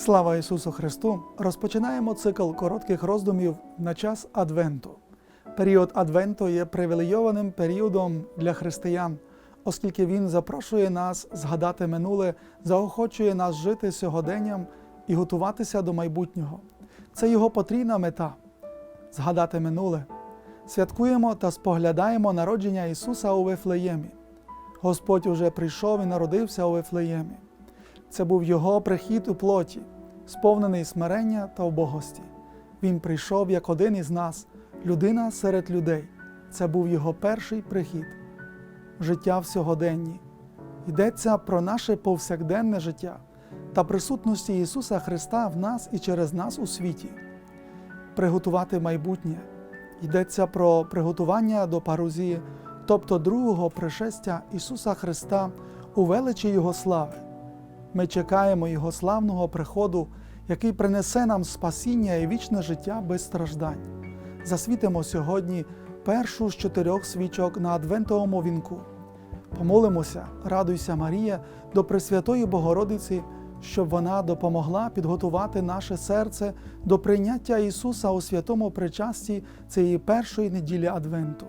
Слава Ісусу Христу! Розпочинаємо цикл коротких роздумів на час Адвенту. Період Адвенту є привілейованим періодом для християн, оскільки він запрошує нас згадати минуле, заохочує нас жити сьогоденням і готуватися до майбутнього. Це його потрійна мета згадати минуле. Святкуємо та споглядаємо народження Ісуса у Вифлеємі. Господь уже прийшов і народився у Вифлеємі. Це був Його прихід у плоті, сповнений смирення та убогості. Він прийшов як один із нас, людина серед людей. Це був Його перший прихід. Життя в сьогоденні. Йдеться про наше повсякденне життя та присутності Ісуса Христа в нас і через нас у світі. Приготувати майбутнє. Йдеться про приготування до парузії, тобто другого пришестя Ісуса Христа у величі Його слави. Ми чекаємо Його славного приходу, який принесе нам спасіння і вічне життя без страждань. Засвітимо сьогодні першу з чотирьох свічок на Адвентовому вінку. Помолимося, радуйся, Марія, до Пресвятої Богородиці, щоб вона допомогла підготувати наше серце до прийняття Ісуса у святому причасті цієї першої неділі Адвенту.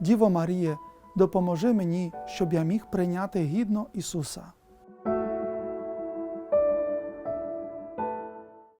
Діво Маріє, допоможи мені, щоб я міг прийняти гідно Ісуса.